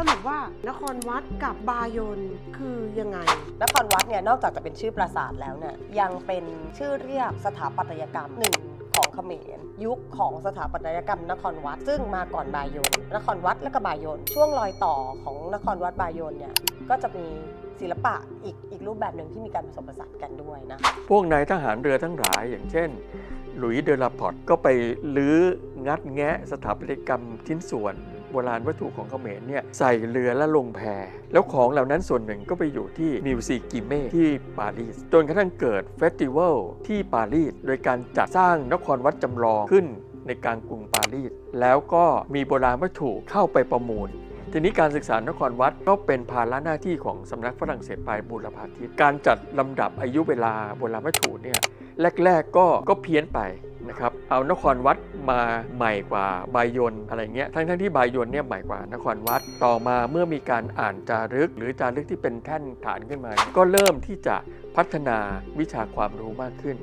สรุปว่านครวัดกับบายนคือยังไง นครวัดเนี่ยนอกจากจะเป็นชื่อปราสาทแล้วเนี่ยยังเป็นชื่อเรียกสถาปัตยกรรมหนึ่งของเขมรยุคของสถาปัตยกรรมนครวัด ซึ่งมาก่อนบายนนครวัดและก็บายนช่วงรอยต่อของนครวัดบายนเนี่ยก็จะมีศิลปะอีกอีกรูปแบบหนึ่งที่มีการผสมผสานกันด้วยนะพวกนายทหารเรือทั้งหลายอย่างเช่น หลุยส์เดอลาพอร์ตก็ไปลื้องัดแงะสถาปัตยกรรมชิ้นส่วน โบราณวัตถุของเขมรเนี่ยใส่เรือและลงแพ แล้วของเหล่านั้นส่วนหนึ่งก็ไปอยู่ที่มิวซีกิเม่ที่ปารีส จนกระทั่งเกิดเฟสติวัลที่ปารีส โดยการจัดสร้างนครวัดจำลองขึ้นในกลางกรุงปารีส แล้วก็มีโบราณวัตถุเข้าไปประมูลทีนี้การศึกษานครวัดก็เป็นภาระหน้าที่ของสำนักฝรั่งเศสปลายบูรพาทิตการจัดลำดับอายุเวลาโบราณวัตถุเนี่ยแรก ๆ ก็ก็เพี้ยนไป นะครับเอานครวัดมาใหม่กว่าบายนอะไรเงี้ยทั้งๆที่บายนเนี่ยใหม่กว่านครวัดต่อมาเมื่อมีการอ่านจารึก หรือจารึกที่เป็นแท่นฐานขึ้นมา ก็เริ่มที่จะพัฒนาวิชาความรู้มากขึ้น